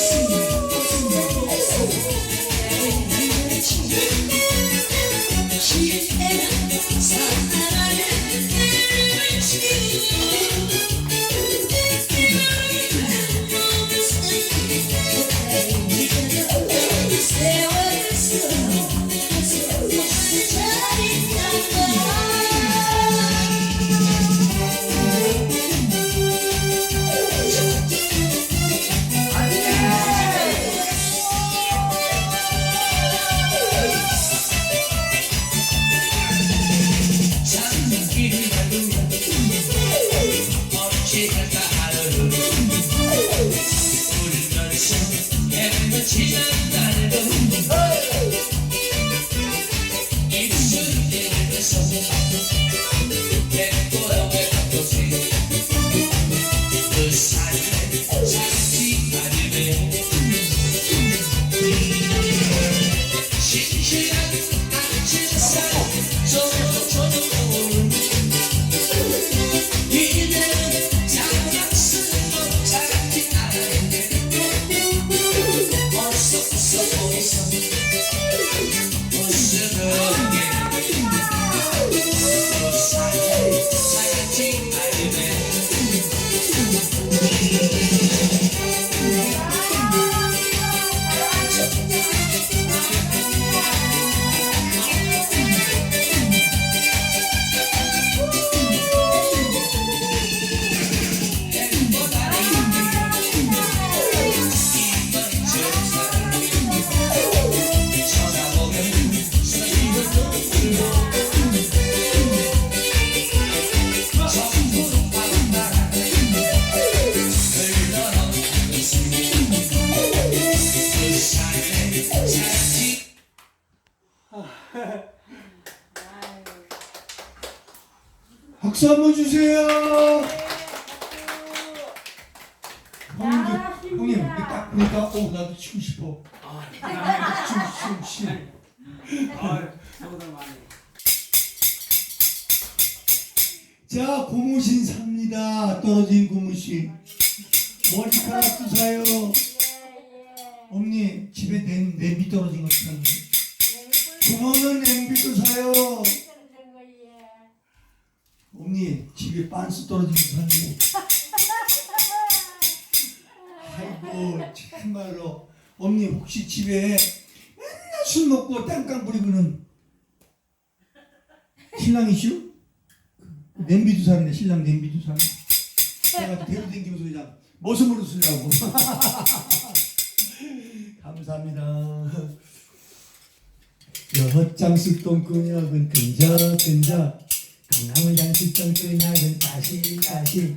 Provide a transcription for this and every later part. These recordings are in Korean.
see. you. 박수 한번 주세요. 형님, 야, 형님, 이렇게 딱 보니까, 어, 나도 치고 싶어. 아, 치고, 치고, 치고. 아, 저보다 많이. 자, 고무신 삽니다. 떨어진 고무신. 머리카락 주사요. 언니, 집에 냄, 냄비 떨어진 거 찾네. 부모는 냄비도 사요. 언니, 집에 빤스 거 샀네. 아이고, 참말로. 언니, 혹시 집에 맨날 술 먹고 땡깡 부리고는 신랑이시오? 냄비도 사네, 신랑 냄비도 사네. 내가 대로 댕기면서 그냥 머슴으로 쓰려고. 감사합니다. 여장수 똥꾸녕은 끈적끈적 강남을 장수 똥꾸녕은 따실따실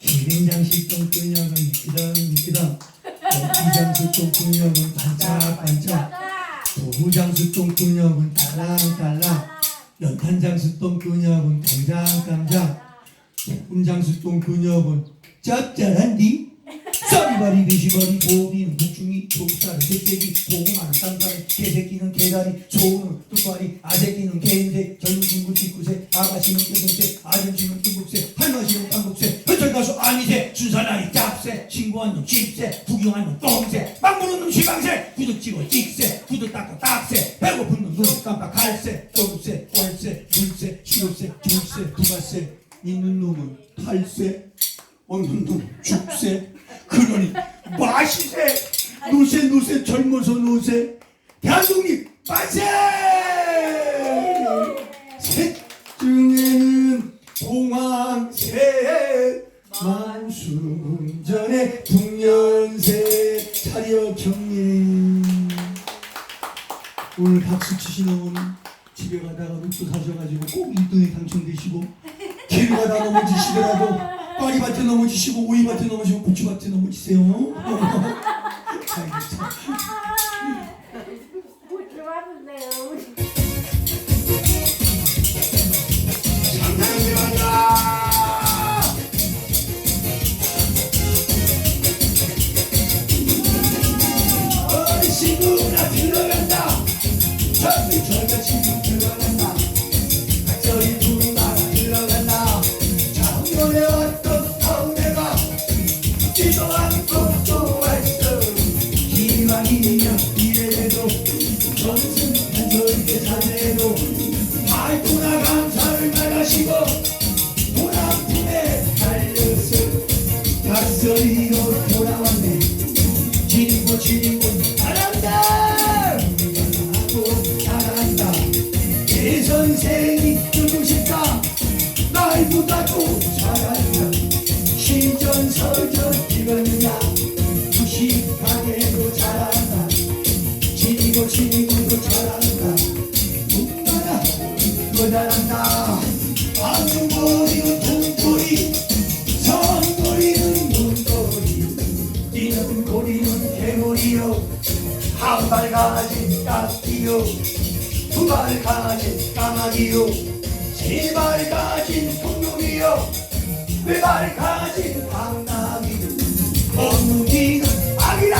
김빈장수 똥꾸녕은 미끄덩 미끄덩 여기장수 똥꾸녕은 반짝반짝. 도구장수 똥꾸녕은 달랑달랑. 연탄장수 똥꾸녕은 깜장깜장. 꿈장수 똥꾸녕은 짭짤한디 쩌리바리 미시바리 보빈 북충이 족사리 새끼기 고구마는 쌍다리 개새끼는 개다리 소는 뚝발이 아새끼는 개인새 젊은 친구 직구새 아가씨는 뚜둥새 아저씨는 뚜국새 할머니는 땅국새 흩어가수 아니새 순산아이 짭새 친구한 놈 쥐새 구경한 놈 똥새 막무는 놈 시방새 구독 찍어 찍새 중전의 북년세 차려 경례 오늘 박수 치시는 집에 가다가 묵도 사셔가지고 꼭 1등에 당첨되시고 길 가다 넘어지시더라도 꽈리밭에 넘어지시고 오이밭에 넘어지고 고추밭에 넘어지세요. 지니고 지니고. 잘한다! 앞으로 잘한다. 내 선생이 누구 싶다? 나이보다도 잘한다. 신전서전 이거냐 무식하게도 잘한다. 지니고 지니고도 잘한다. 웃거나 못 잘한다. 한 발 가진 까띠요 두발 네 가진 까마귀요. 세 발 가진 통룡이요. 네 발 가진 방나귀 무기는 악이라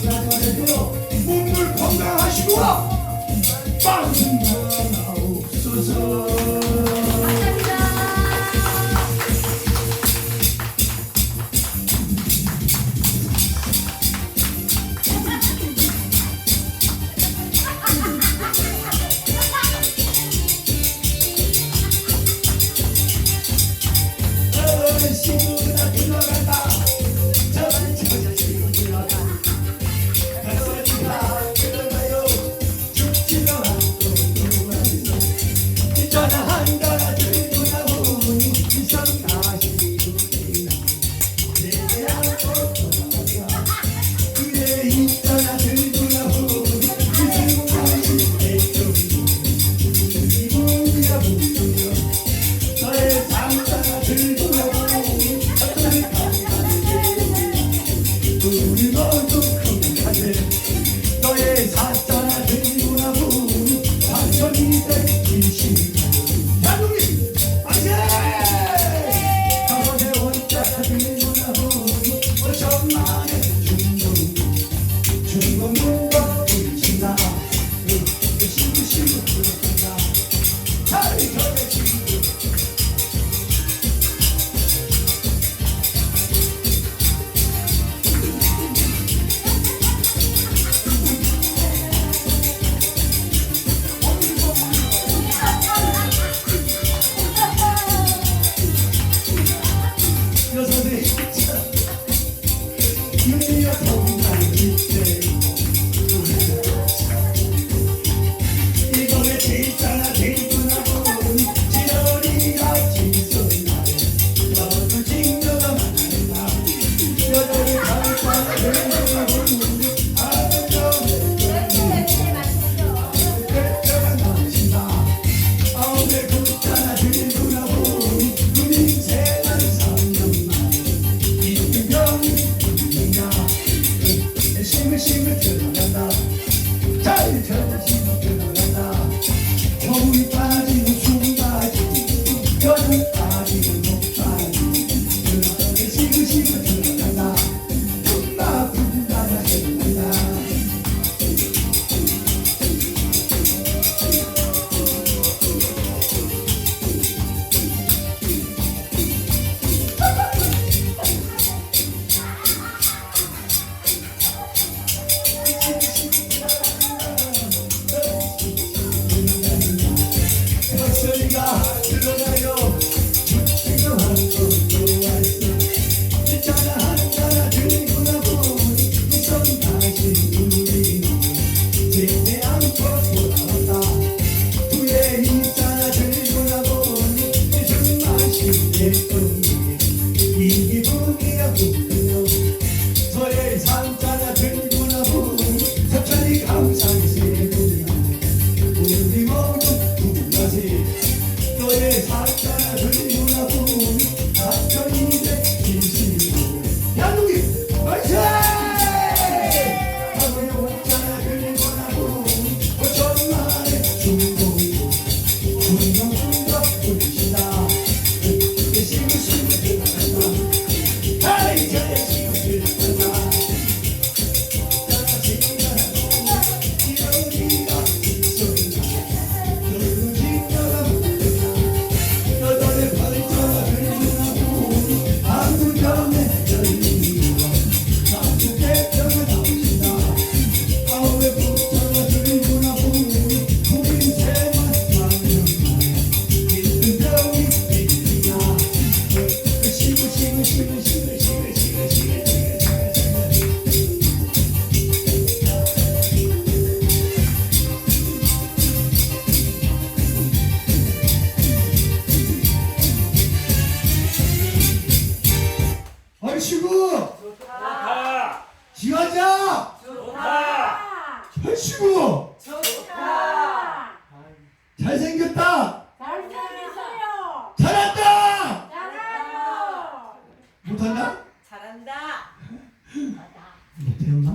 나타내주어 몸을 건강하시고 빵! 나옵소서 to you. 寝てるな。